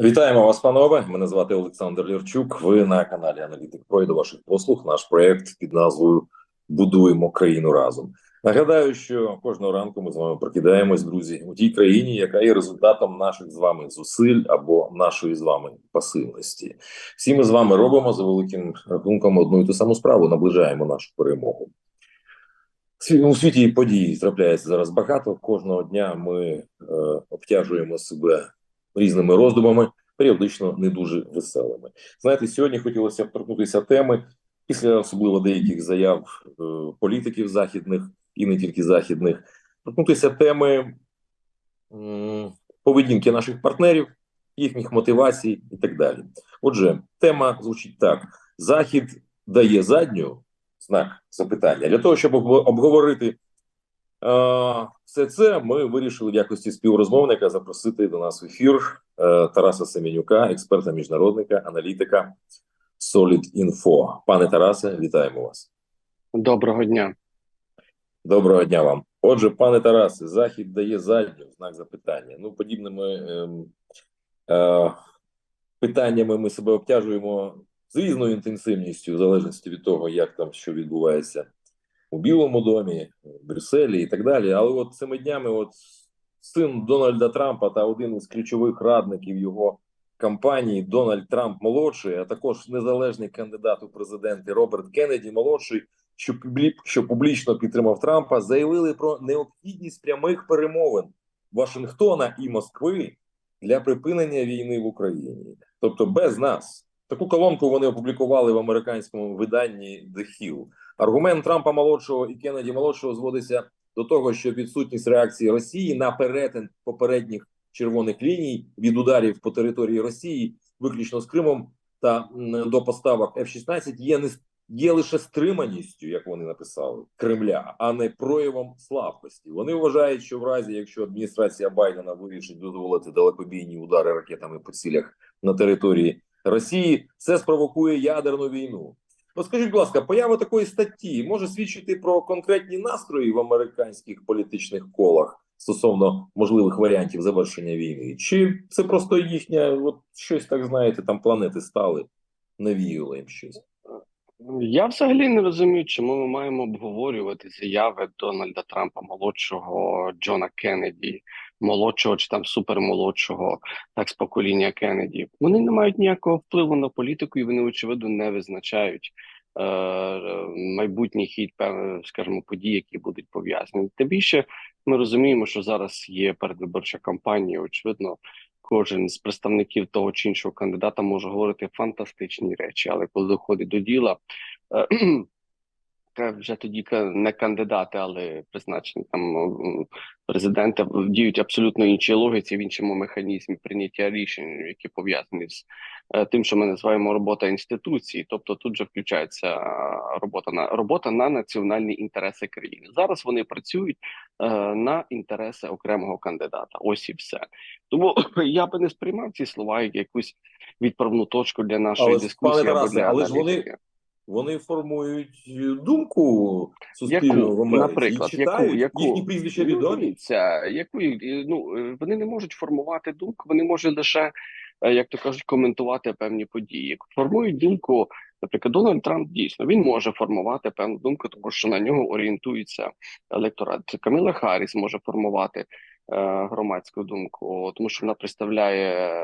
Вітаємо вас, панове. Мене звати Олександр Лірчук. Ви на каналі Аналітик Про до ваших послуг. Наш проект під назвою Будуємо країну разом. Нагадаю, що кожного ранку ми з вами прокидаємось, друзі, у тій країні, яка є результатом наших з вами зусиль або нашої з вами пасивності. Всі ми з вами робимо за великим рахунком одну і ту саму справу, наближаємо нашу перемогу. У світі подій трапляється зараз багато. Кожного дня ми е, обтяжуємо себе різними роздумами, періодично не дуже веселими. Знаєте, сьогодні хотілося б торкнутися теми після особливо деяких заяв е, політиків західних і не тільки західних, торкнутися теми поведінки наших партнерів, їхніх мотивацій і так далі. Отже, тема звучить так: Захід дає задню знак запитання для того, щоб обговорити все це ми вирішили в якості співрозмовника запросити до нас в ефір е, Тараса Семенюка, експерта, міжнародника, аналітика Solid Info. Пане Тарасе, вітаємо вас. Доброго дня. Доброго дня вам. Отже, пане Тарасе, захід дає задню знак запитання. Ну, подібними е, е, питаннями ми себе обтяжуємо з різною інтенсивністю, в залежності від того, як там що відбувається у Білому домі, в Брюсселі і так далі. Але от цими днями, от син Дональда Трампа та один із ключових радників його кампанії Дональд Трамп молодший, а також незалежний кандидат у президенти Роберт Кеннеді молодший, що що публічно підтримав Трампа, заявили про необхідність прямих перемовин Вашингтона і Москви для припинення війни в Україні, тобто без нас. Таку колонку вони опублікували в американському виданні The Hill. Аргумент Трампа молодшого і Кеннеді молодшого зводиться до того, що відсутність реакції Росії на перетин попередніх червоних ліній від ударів по території Росії, виключно з Кримом та до поставок F-16 є не є лише стриманістю, як вони написали, Кремля, а не проявом слабкості. Вони вважають, що в разі, якщо адміністрація Байдена вирішить дозволити далекобійні удари ракетами по цілях на території Росії, це спровокує ядерну війну. От скажіть, будь ласка, поява такої статті може свідчити про конкретні настрої в американських політичних колах стосовно можливих варіантів завершення війни? Чи це просто їхня, от щось так знаєте, там планети стали, навіяло їм щось? Я взагалі не розумію, чому ми маємо обговорювати заяви Дональда Трампа, молодшого Джона Кеннеді, молодшого чи там супермолодшого, так з покоління Кеннеді. Вони не мають ніякого впливу на політику, і вони очевидно не визначають е, майбутній хід скажімо, подій, які будуть пов'язані. Тим більше ми розуміємо, що зараз є передвиборча кампанія. Очевидно, кожен з представників того чи іншого кандидата може говорити фантастичні речі, але коли доходить до діла, е, вже тоді не кандидати, але призначені там президента діють абсолютно іншій логіці в іншому механізмі прийняття рішень, які пов'язані з е, тим, що ми називаємо робота інституції. Тобто тут же включається робота на робота на національні інтереси країни. Зараз вони працюють е, на інтереси окремого кандидата. Ось і все. Тому я би не сприймав ці слова як якусь відправну точку для нашої але, дискусії. Пане Тарасе, але ж вони вони формують думку суспільного в Америці наприклад, і читають, яку, яку їхні прізвища відомі. Яку ну вони не можуть формувати думку, вони можуть лише як то кажуть, коментувати певні події. Формують думку, наприклад, Дональд Трамп дійсно він може формувати певну думку, тому що на нього орієнтується електорат. Каміла Харріс може формувати е, громадську думку, тому що вона представляє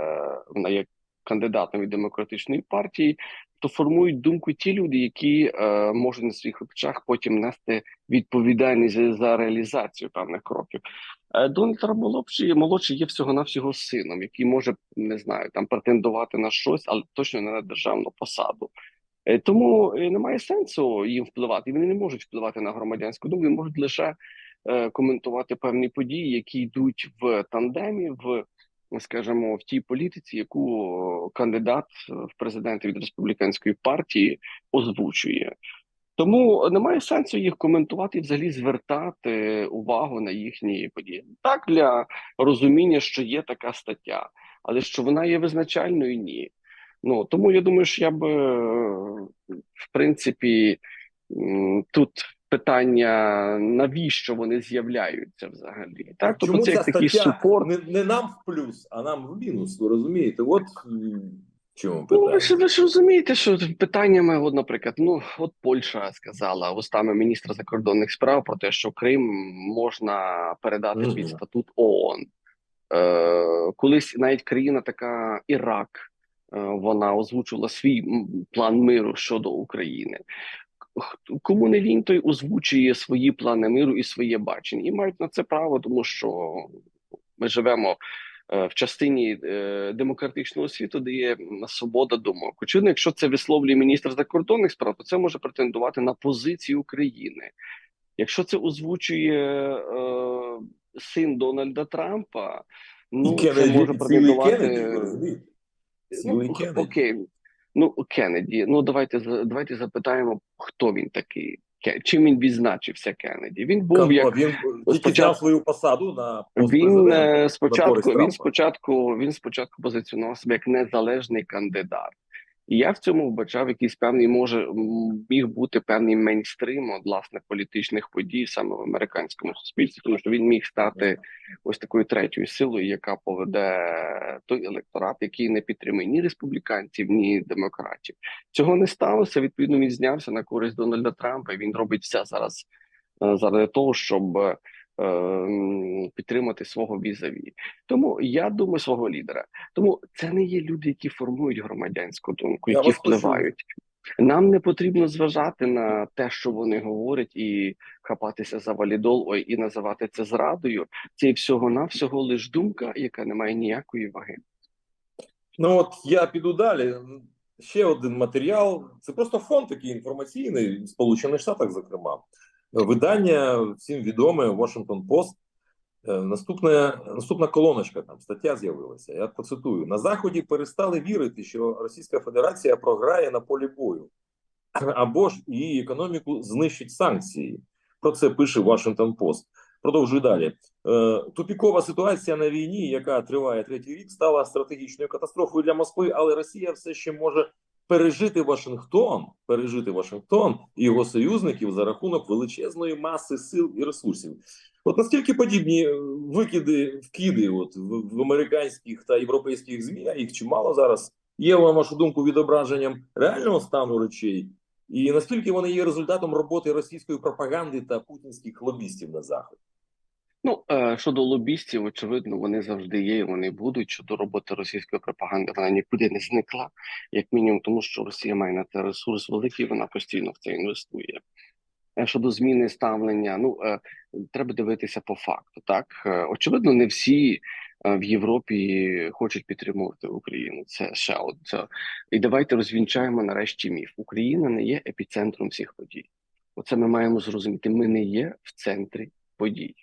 вона як кандидатом від демократичної партії, то формують думку ті люди, які е, можуть на своїх очах потім нести відповідальність за реалізацію певних кроків. Е, Дональд Трамп молодший є всього навсього сином, який може не знаю там претендувати на щось, але точно не на державну посаду. Е, тому е, немає сенсу їм впливати. Вони не можуть впливати на громадянську думку, вони можуть лише е, коментувати певні події, які йдуть в тандемі в скажімо, в тій політиці, яку кандидат в президенти від республіканської партії озвучує. Тому немає сенсу їх коментувати і взагалі звертати увагу на їхні події. Так для розуміння, що є така стаття, але що вона є визначальною, ні. Ну тому я думаю, що я б в принципі тут питання, навіщо вони з'являються взагалі. Так, тобто це як такий супорт. не, не нам в плюс, а нам в мінус, ви розумієте? От чому Ну, ви ж, ви ж розумієте, що питаннями, от, наприклад, ну от Польща сказала устами міністра закордонних справ про те, що Крим можна передати під статут ООН. Е, колись навіть країна така Ірак, е, вона озвучила свій план миру щодо України. Кому не лінь, той озвучує свої плани миру і своє бачення, і мають на це право, тому що ми живемо е, в частині е, демократичного світу, де є свобода думок. Очевидно, якщо це висловлює міністр закордонних справ, то це може претендувати на позицію України. Якщо це озвучує е, син Дональда Трампа, ну і це може претендувати. Ну, окей. Ну, Кеннеді. Ну, давайте давайте запитаємо, хто він такий. Чим він відзначився Кеннеді? Він був Кого? як Він спочатку- свою посаду на він е, спочатку. Він спочатку він спочатку позиціонував себе як незалежний кандидат. І я в цьому вбачав якийсь певний, може міг бути певний мейнстрим от, власне політичних подій саме в американському суспільстві, тому що він міг стати ось такою третьою силою, яка поведе той електорат, який не підтримує ні республіканців, ні демократів. Цього не сталося. Відповідно, він знявся на користь Дональда Трампа. і Він робить все зараз е, заради того, щоб е, підтримати свого візаві. Тому я думаю свого лідера. Тому це не є люди, які формують громадянську думку, які впливають. Нам не потрібно зважати на те, що вони говорять, і хапатися за валідол, ой, і називати це зрадою. Це всього навсього лиш думка, яка не має ніякої ваги. Ну от я піду далі. Ще один матеріал. Це просто фонд такий інформаційний в Сполучених Штатах, зокрема. Видання всім відоме Washington Post. Е, Наступне, наступна колоночка, там стаття з'явилася. Я процитую: на заході перестали вірити, що Російська Федерація програє на полі бою, або ж її економіку знищить санкції. Про це пише Washington Post. Продовжую далі. Е, тупікова ситуація на війні, яка триває третій рік, стала стратегічною катастрофою для Москви, але Росія все ще може пережити Вашингтон, пережити Вашингтон і його союзників за рахунок величезної маси сил і ресурсів. От наскільки подібні е, викиди, вкиди, от в, в американських та європейських змі, а їх чимало зараз є на вашу думку відображенням реального стану речей, і наскільки вони є результатом роботи російської пропаганди та путінських лобістів на заході? Ну е, щодо лобістів, очевидно, вони завжди є, і вони будуть. Щодо роботи російської пропаганди, вона нікуди не зникла, як мінімум, тому що Росія має на це ресурс великий, вона постійно в це інвестує. Е, Щодо зміни ставлення, ну е, треба дивитися по факту. Так очевидно, не всі в Європі хочуть підтримувати Україну. Це ще одне. І давайте розвінчаємо нарешті міф. Україна не є епіцентром всіх подій. Оце ми маємо зрозуміти. Ми не є в центрі подій.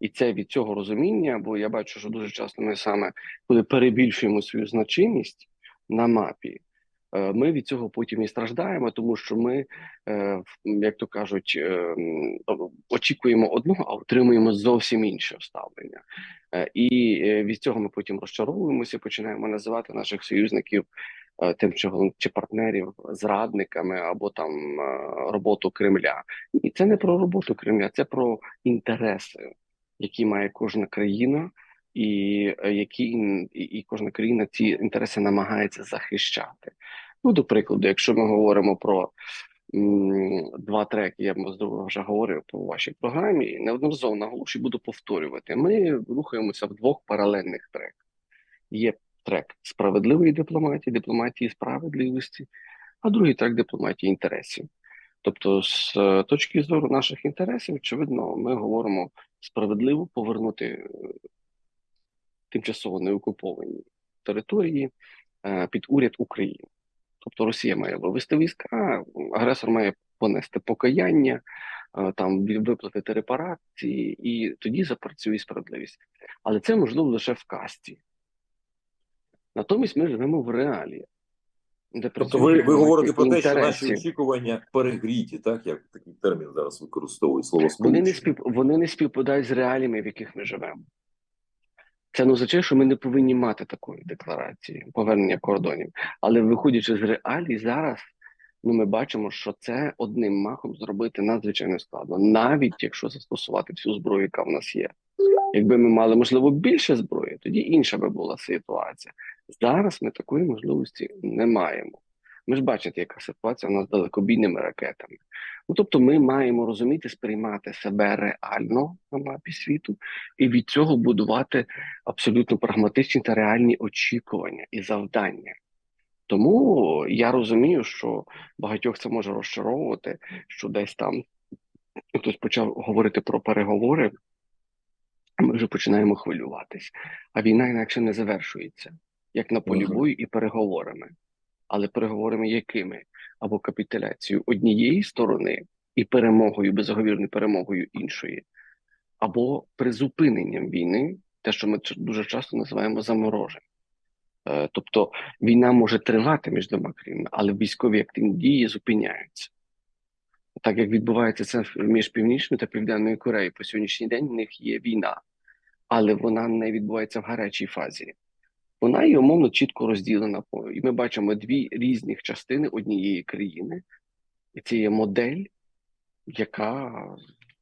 І це від цього розуміння, бо я бачу, що дуже часто ми саме коли перебільшуємо свою значимість на мапі, е, ми від цього потім і страждаємо, тому що ми, е, як то кажуть, е, очікуємо одного, а отримуємо зовсім інше ставлення. І від цього ми потім розчаровуємося, починаємо називати наших союзників тим чи, чи партнерів зрадниками або там роботу Кремля. Ні, це не про роботу Кремля, це про інтереси які має кожна країна, і е, які і, кожна країна ці інтереси намагається захищати. Ну, до прикладу, якщо ми говоримо про м, два треки, я вже говорив по вашій програмі, неодноразово наголошую, буду повторювати. Ми рухаємося в двох паралельних треках. Є трек справедливої дипломатії, дипломатії справедливості, а другий трек дипломатії інтересів. Тобто, з е, точки зору наших інтересів, очевидно, ми говоримо справедливо повернути е, тимчасово неокуповані території е, під уряд України. Тобто Росія має вивести війська, агресор має понести покаяння, там виплатити репарації, і тоді запрацює справедливість. Але це можливо лише в касті. Натомість ми живемо в реалії. Де Тобто ви, ви говорите про те, що наші очікування перегріті, так як такий термін зараз використовують слово Вони не спів вони не співпадають з реаліями, в яких ми живемо. Це не означає, що ми не повинні мати такої декларації повернення кордонів. Але виходячи з реалій, зараз Ну, ми бачимо, що це одним махом зробити надзвичайно складно, навіть якщо застосувати всю зброю, яка в нас є. Якби ми мали можливо більше зброї, тоді інша би була ситуація. Зараз ми такої можливості не маємо. Ми ж бачите, яка ситуація у нас з далекобійними ракетами. Ну тобто, ми маємо розуміти, сприймати себе реально на мапі світу і від цього будувати абсолютно прагматичні та реальні очікування і завдання. Тому я розумію, що багатьох це може розчаровувати, що десь там хтось почав говорити про переговори, ми вже починаємо хвилюватись. А війна інакше не завершується, як на полі бою і переговорами. Але переговорами якими? Або капітуляцією однієї сторони і перемогою, безоговірною перемогою іншої, або призупиненням війни, те, що ми дуже часто називаємо замороженням. Е, Тобто війна може тривати між двома країнами, але військові активні дії зупиняються. Так як відбувається це між Північною та Південною Кореєю, по сьогоднішній день в них є війна, але вона не відбувається в гарячій фазі. Вона є умовно чітко розділена. І ми бачимо дві різних частини однієї країни, і це є модель, яка,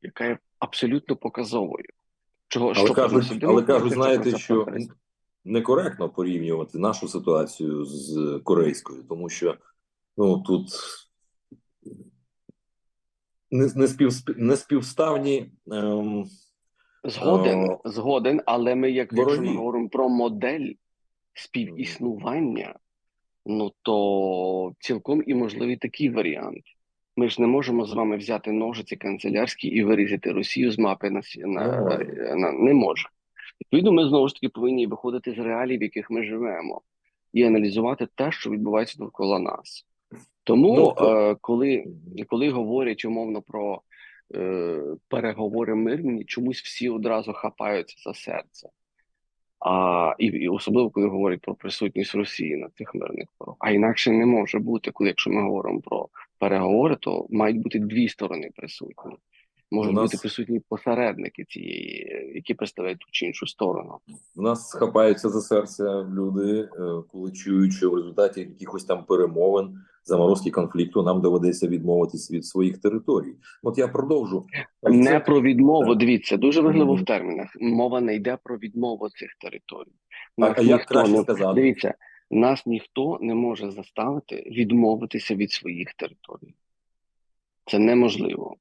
яка є абсолютно показовою. Чого Але що кажуть, але кажуть, знаєте, що некоректно порівнювати нашу ситуацію з корейською, тому що ну тут не, не, спів, не співставні ем, Згоден, О, згоден, але ми, як якщо ми говоримо про модель співіснування, ну то цілком і можливий такий варіант. Ми ж не можемо з вами взяти ножиці канцелярські і вирізати Росію з мапи на, сі- на, на не може. Відповідно, ми знову ж таки повинні виходити з реалій, в яких ми живемо, і аналізувати те, що відбувається довкола нас. Тому, Ну, е, коли, коли говорять умовно про е, переговори мирні, чомусь всі одразу хапаються за серце. А і, і особливо коли говорять про присутність Росії на цих мирних порогах. А інакше не може бути, коли якщо ми говоримо про переговори, то мають бути дві сторони присутні. Можуть нас- бути присутні посередники цієї, які представляють ту чи іншу сторону. В нас схапаються за серце люди, е, коли чують, що в результаті якихось там перемовин, заморозки конфлікту нам доведеться відмовитись від своїх територій. От я продовжу Не Це- про відмову. Так. Дивіться, дуже важливо Мгм. в термінах. Мова не йде про відмову цих територій. Нас а як краще не сказати? дивіться, нас ніхто не може заставити відмовитися від своїх територій. Це неможливо.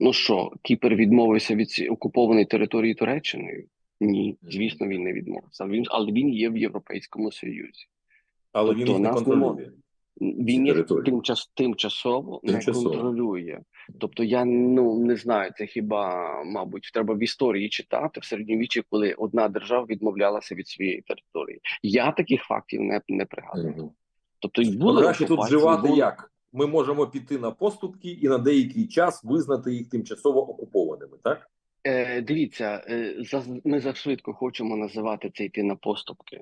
Ну що, Кіпр відмовився від окупованої території Туреччиною? Ні, звісно, він не відмовився. Він, але він є в Європейському Союзі. Але тобто він їх не контролює. Він їх тимчас, тимчасово, Тимчасово. не контролює. Тобто, я ну не знаю, це хіба, мабуть, треба в історії читати в середньовіччі, коли одна держава відмовлялася від своєї території. Я таких фактів не, не пригадую. Мгм. Тобто, й Ну, були краще тут вживати були- як? Ми можемо піти на поступки і на деякий час визнати їх тимчасово окупованими, так? Е, дивіться, е, заз- ми завшвидко хочемо називати це йти на поступки.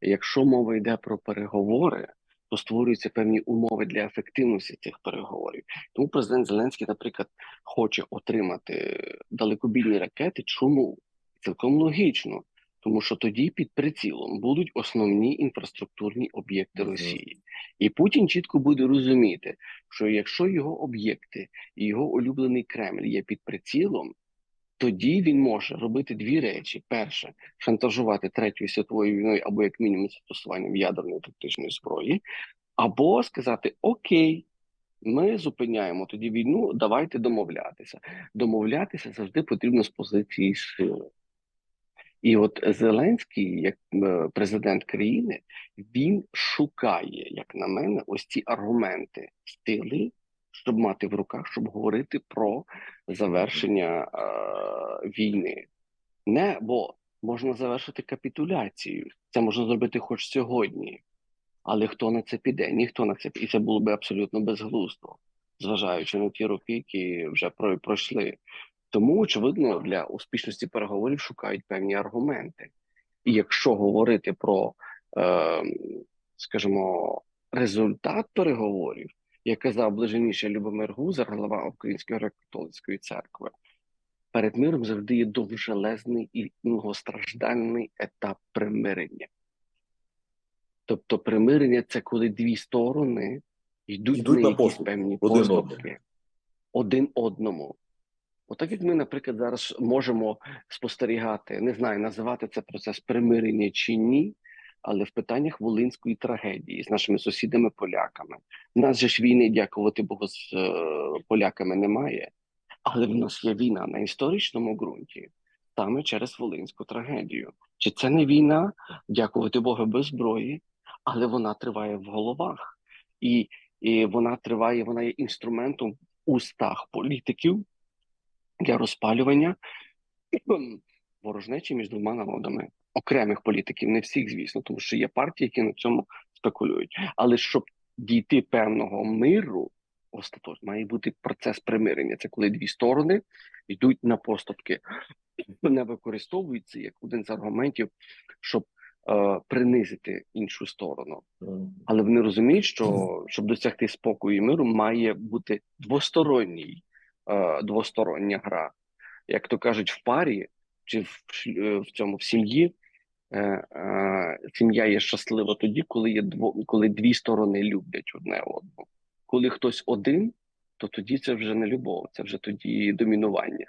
Якщо мова йде про переговори, то створюються певні умови для ефективності цих переговорів. Тому президент Зеленський, наприклад, хоче отримати далекобійні ракети. Чому? Цілком логічно, тому що тоді під прицілом будуть основні інфраструктурні об'єкти. Росії, і Путін чітко буде розуміти, що якщо його об'єкти і його улюблений Кремль є під прицілом, тоді він може робити дві речі: перше шантажувати третьою світовою війною або як мінімум застосуванням ядерної тактичної зброї, або сказати Окей. Ми зупиняємо тоді війну, давайте домовлятися. Домовлятися завжди потрібно з позиції сили. І от Зеленський, як е, президент країни, він шукає, як на мене, ось ці аргументи сили, щоб мати в руках, щоб говорити про завершення е, війни. Не, бо можна завершити капітуляцію. Це можна зробити хоч сьогодні. Але хто на це піде? Ніхто на це піде. І це було би абсолютно безглуздо, зважаючи на ті роки, які вже про- пройшли. Тому, очевидно, для успішності переговорів шукають певні аргументи. І якщо говорити про, е, скажімо, результат переговорів, як казав блаженніше Любомир Гузар, голова Української греко-католицької церкви, перед миром завжди є довжелезний і многостраждальний етап примирення. Тобто, примирення це коли дві сторони йдуть, Йдуть на на якісь певні один поступки один одному. Отак як ми, наприклад, зараз можемо спостерігати, не знаю, називати це процес примирення чи ні, але в питаннях волинської трагедії з нашими сусідами поляками. У нас же ж війни, дякувати Богу, з е, поляками немає, але в нас є війна на історичному ґрунті, саме через волинську трагедію. Чи це не війна, дякувати Богу, без зброї, але вона триває в головах, і, і вона триває, вона є інструментом в устах політиків для розпалювання ворожнечі між двома народами, окремих політиків, не всіх, звісно, тому що є партії, які на цьому спекулюють. Але щоб дійти певного миру, остаточно має бути процес примирення. Це коли дві сторони йдуть на поступки, не використовуються як один з аргументів, щоб е, принизити іншу сторону. Але вони розуміють, що щоб досягти спокою і миру, має бути двосторонній, е, двостороння гра. Як то кажуть, в парі чи в, е, в цьому в сім'ї. Е, е, Сім'я є щаслива тоді, коли є дво, коли дві сторони люблять одне одну. Коли хтось один, то тоді це вже не любов, це вже тоді домінування.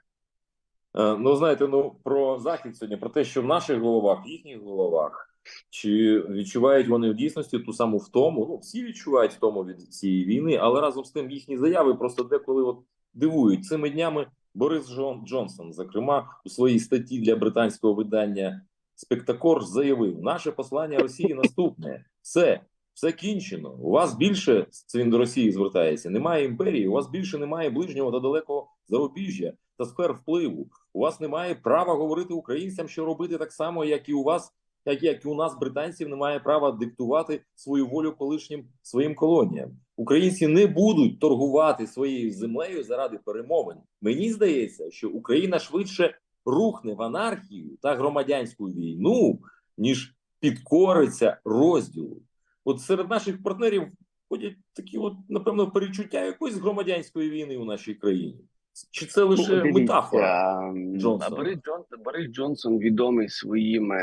Е, Ну, знаєте, ну про захід сьогодні, про те, що в наших головах, в їхніх головах, чи відчувають вони в дійсності ту саму втому? Ну, всі відчувають втому від цієї війни, але разом з тим їхні заяви просто деколи от дивують. Цими днями Борис Джон, Джонсон, зокрема, у своїй статті для британського видання Спектакор заявив: наше послання Росії наступне: все, все кінчено. У вас більше він до Росії звертається. Немає імперії, у вас більше немає ближнього та далекого зарубіжжя та сфер впливу. У вас немає права говорити українцям, що робити так само, як і у вас, як, як і у нас, британців, немає права диктувати свою волю колишнім своїм колоніям. Українці не будуть торгувати своєю землею заради перемовин. Мені здається, що Україна швидше рухне в анархію та громадянську війну, ніж підкориться розділу. От серед наших партнерів ходять такі, от напевно, перечуття якоїсь громадянської війни у нашій країні. Чи це лише Ну, дивіться, метафора? Джонсона? Борис Джонсон, Борис Джонсон відомий своїми,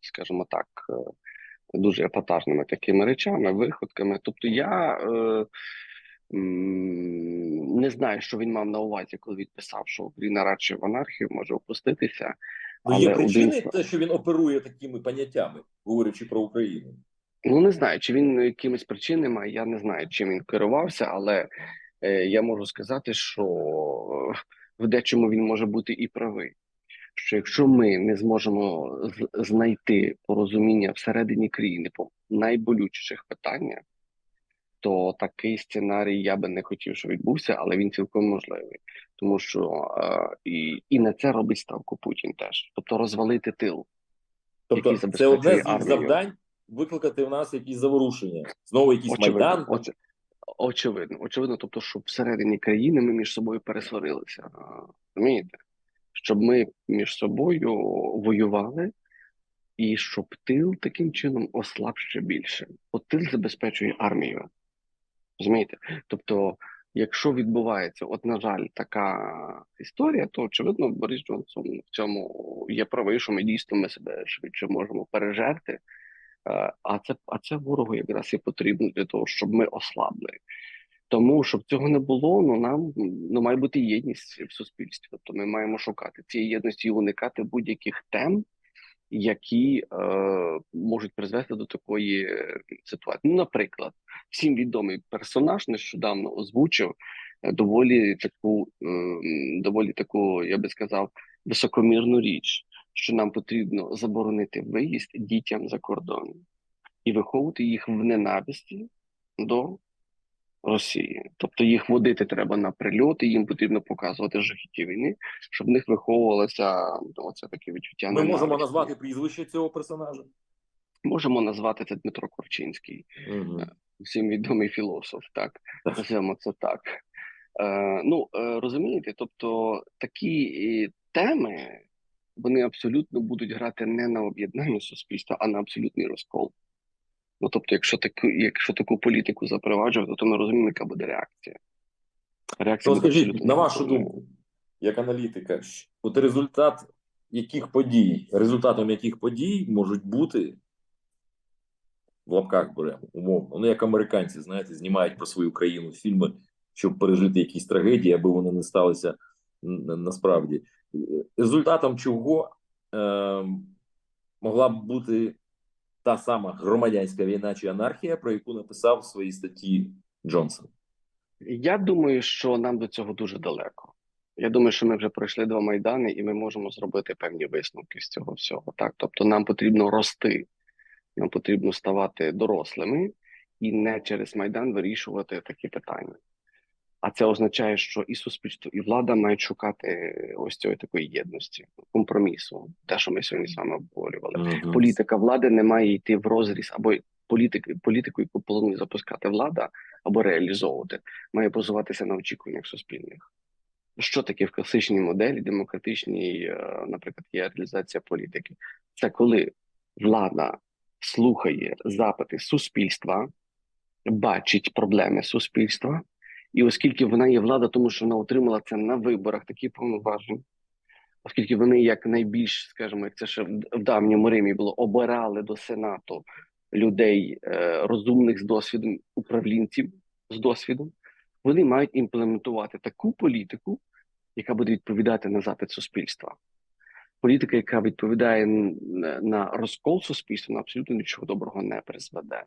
скажімо так, е, дуже епатажними такими речами, виходками. Тобто я е, не знаю, що він мав на увазі, коли відписав, що Україна радше в анархію може опуститися. Ну, є причини, один- те, що він оперує такими поняттями, говорячи про Україну. Ну не знаю, чи він якимись причинами, я не знаю, чим він керувався, але е, я можу сказати, що е, в дечому він може бути і правий. Що якщо ми не зможемо знайти порозуміння всередині країни по найболючіших питаннях, то такий сценарій я би не хотів, щоб відбувся, але він цілком можливий, тому що е, і, і на це робить ставку Путін теж, тобто розвалити тил. Тобто, це одне з їх армію. завдань викликати в нас якісь заворушення. Знову якийсь майдан. Оце, очевидно, очевидно, тобто, щоб всередині країни ми між собою пересварилися. Розумієте? Щоб ми між собою воювали, і щоб тил таким чином ослаб ще більше. От тил забезпечує армію. Розумієте? Тобто, якщо відбувається, от, на жаль, така історія, то очевидно, Борис Джонсон в цьому є правий, що ми дійсно ми себе швидше можемо пережерти. Е, А це, а це ворогу якраз і потрібно для того, щоб ми ослабли. Тому щоб цього не було, ну нам ну має бути єдність в суспільстві. Тобто ми маємо шукати цієї єдності і уникати будь-яких тем, які е, можуть призвести до такої е, ситуації. Ну, наприклад, всім відомий персонаж нещодавно озвучив е, доволі таку, е, доволі таку, я би сказав, високомірну річ, що нам потрібно заборонити виїзд дітям за кордон і виховувати їх в ненависті до Росії. Тобто їх водити треба на прильоти, їм потрібно показувати жахіття війни, щоб в них виховувалося ну, оце таке відчуття. Ми можемо назвати прізвище цього персонажа. Можемо назвати це Дмитро Корчинський, Угу. всім відомий філософ, так називаємо це так. Е, ну е, розумієте, тобто такі теми вони абсолютно будуть грати не на об'єднання суспільства, а на абсолютний розкол. Ну тобто, якщо таку, якщо таку політику запроваджувати, то ми розуміємо, яка буде реакція. Реакція скажіть, на вашу думку, як аналітика, от результат яких подій, результатом яких подій можуть бути в лапках беремо, умовно. Ну, як американці, знаєте, знімають про свою країну фільми, щоб пережити якісь трагедії, аби вони не сталися насправді. Результатом чого е, могла б бути та сама громадянська війна чи анархія, про яку написав в своїй статті Джонсон. Я думаю, що нам до цього дуже далеко. Я думаю, що ми вже пройшли два майдани, і ми можемо зробити певні висновки з цього всього. Так, тобто, нам потрібно рости, нам потрібно ставати дорослими і не через майдан вирішувати такі питання. А це означає, що і суспільство, і влада мають шукати ось цієї такої єдності, компромісу, те, що ми сьогодні з вами обговорювали. Політика влади не має йти в розріз або політики, політику, яку планує запускати влада або реалізовувати, має базуватися на очікуваннях суспільних. Що таке в класичній моделі демократичній, е, наприклад, є реалізація політики? Це коли влада слухає запити суспільства, бачить проблеми суспільства, і оскільки вона є влада, тому що вона отримала це на виборах такі повноваження, оскільки вони як найбільш, скажімо, як це ще в давньому Римі було, обирали до Сенату людей е, розумних з досвідом, управлінців з досвідом, вони мають імплементувати таку політику, яка буде відповідати на запит суспільства. Політика, яка відповідає на розкол суспільства, вона абсолютно нічого доброго не призведе.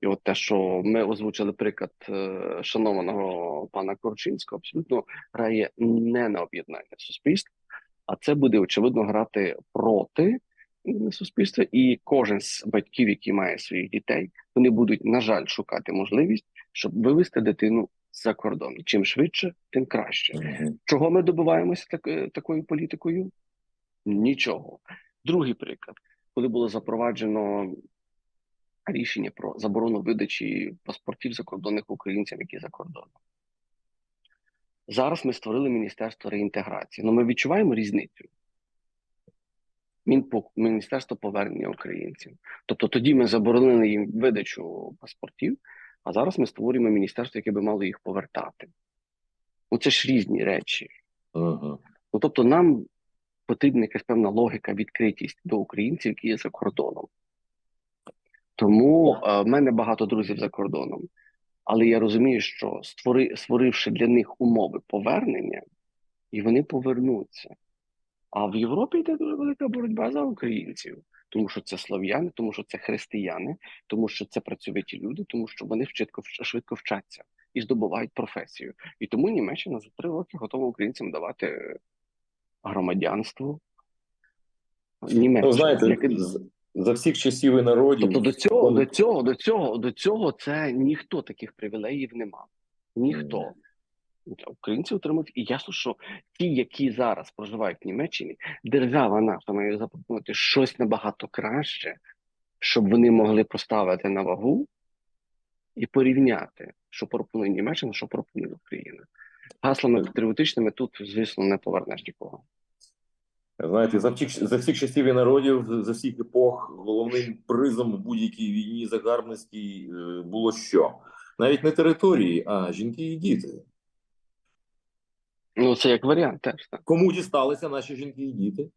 І от те, що ми озвучили приклад е, шанованого пана Корчинського, абсолютно грає не на об'єднання суспільства, а це буде очевидно грати проти суспільства. І кожен з батьків, який має своїх дітей, вони будуть, на жаль, шукати можливість, щоб вивести дитину за кордон. Чим швидше, тим краще. Чого ми добиваємося так, е, такою політикою? Нічого. Другий приклад, коли було запроваджено рішення про заборону видачі паспортів закордонних українцям, які за кордоном. Зараз ми створили Міністерство реінтеграції. Ну, ми відчуваємо різницю. Міністерство повернення українців. Тобто тоді ми заборонили їм видачу паспортів, а зараз ми створюємо міністерство, яке би мало їх повертати. Ну, це ж різні речі. Мгм. Ну, тобто, нам потрібна якась певна логіка, відкритість до українців, які є за кордоном. Тому е, в мене багато друзів за кордоном, але я розумію, що створи, створивши для них умови повернення, і вони повернуться. А в Європі йде дуже велика боротьба за українців, тому що це слов'яни, тому що це християни, тому що це працьовиті люди, тому що вони швидко, швидко вчаться і здобувають професію. І тому Німеччина за три роки готова українцям давати громадянство. Німеччина. Ну, знаєте, як- за всіх часів і народів. Тобто до цього, до цього, до цього, до цього це ніхто таких привілеїв не мав. Ніхто. Українці отримують, і ясно, що ті, які зараз проживають в Німеччині, держава наша має запропонувати щось набагато краще, щоб вони могли поставити на вагу і порівняти, що пропонує Німеччина, що пропонує Україна. Гаслами патріотичними тут, звісно, не повернеш нікого. Знаєте, за всіх, за всіх часів і народів, за всіх епох, головним призом в будь-якій війні загарбницькій е, було що? Навіть не території, а жінки і діти. Ну, це як варіант теж. Так. Кому дісталися наші жінки і діти?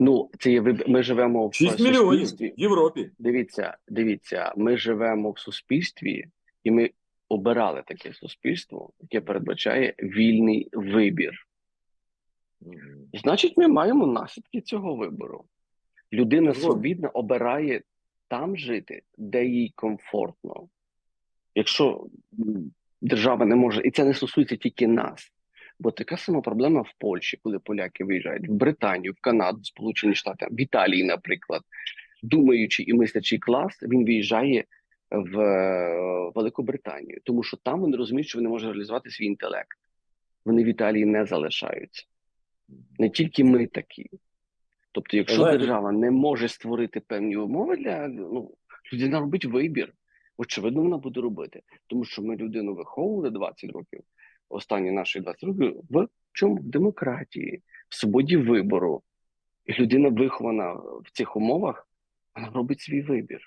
Ну, це є ми живемо в 6 мільйонів в Європі. Дивіться, дивіться, ми живемо в суспільстві, і ми обирали таке суспільство, яке передбачає вільний вибір. Значить, ми маємо наслідки цього вибору. Людина Згоден. свобідна обирає там жити, де їй комфортно. Якщо держава не може, і це не стосується тільки нас. Бо така сама проблема в Польщі, коли поляки виїжджають в Британію, в Канаду, Сполучені Штати, в Італії, наприклад, думаючий і мислячий клас, він виїжджає в е, Велику Британію, тому що там вони розуміють, що вони можуть реалізувати свій інтелект. Вони в Італії не залишаються. Не тільки ми такі. Тобто, якщо Знаєте- держава не може створити певні умови для ну, людина робить вибір. Очевидно, вона буде робити, тому що ми людину виховували 20 років, останні наші 20 років в чому? В демократії, в свободі вибору. І людина вихована в цих умовах, вона робить свій вибір.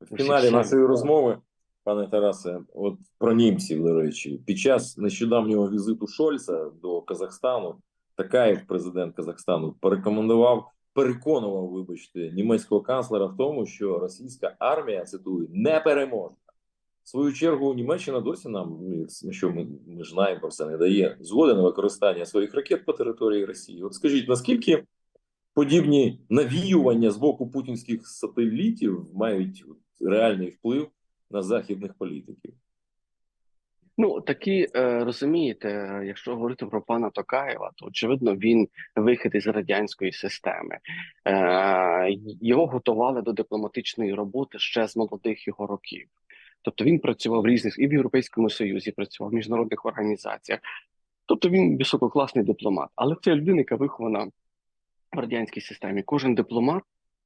В фіналі нашої розмови, пане Тарасе, от про німців, до речі, під час нещодавнього візиту Шольца до Казахстану, Такаєв, президент Казахстану, порекомендував переконував, вибачте, німецького канцлера в тому, що російська армія цитую не переможна. В свою чергу Німеччина досі нам, ну, що ми, ми ж знаємо про це, не дає згоди на використання своїх ракет по території Росії. От скажіть, наскільки подібні навіювання з боку путінських сателітів мають реальний вплив на західних політиків? Ну такі е, розумієте, якщо говорити про пана Токаєва, то очевидно він вихід із радянської системи. Е, Його готували до дипломатичної роботи ще з молодих його років. Тобто він працював в різних і в Європейському Союзі, працював в міжнародних організаціях. Тобто він висококласний дипломат. Але це людина, яка вихована в радянській системі. Кожен дипломат,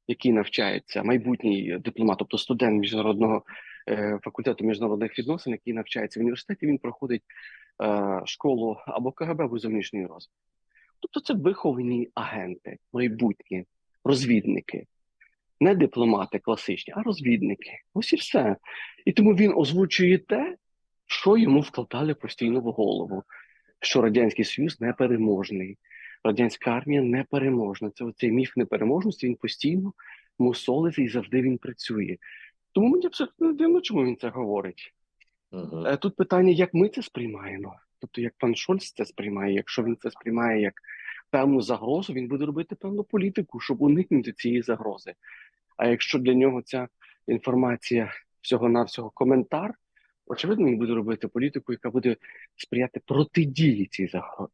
який навчається, майбутній дипломат, тобто студент міжнародного е, факультету міжнародних відносин, який навчається в університеті, він проходить е, школу або КГБ або зовнішньої розвитку. Тобто це виховані агенти, майбутні розвідники, не дипломати класичні, а розвідники. Ось і все. І тому він озвучує те, що йому вкладали постійно в голову, що Радянський Союз непереможний, радянська армія непереможна. Це оцей міф непереможності, він постійно мусолиться і завжди він працює. Тому мені абсолютно не дивно, чому він це говорить. Е, Тут питання, як ми це сприймаємо. Тобто, як пан Шольц це сприймає, якщо він це сприймає як певну загрозу, він буде робити певну політику, щоб уникнути цієї загрози. А якщо для нього ця інформація всього-навсього коментар, очевидно, він буде робити політику, яка буде сприяти протидії цій загрозі.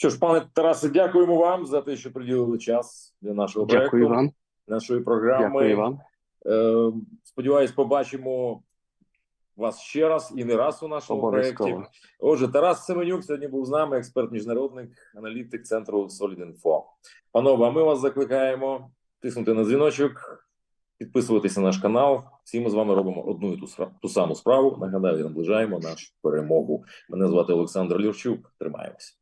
Що ж, пане Тарасе, дякуємо вам за те, що приділили час для нашого Дякую вам. нашої програми. Дякую вам. Е, сподіваюсь, побачимо вас ще раз і не раз у нашому проєкті. Отже, Тарас Семенюк сьогодні був з нами, експерт міжнародник, аналітик центру Solid.Info. Панове, а ми вас закликаємо тиснути на дзвіночок, підписуватися на наш канал. Всі ми з вами робимо одну і ту, ту саму справу. Нагадаю, наближаємо нашу перемогу. Мене звати Олександр Люрчук. Тримаємося.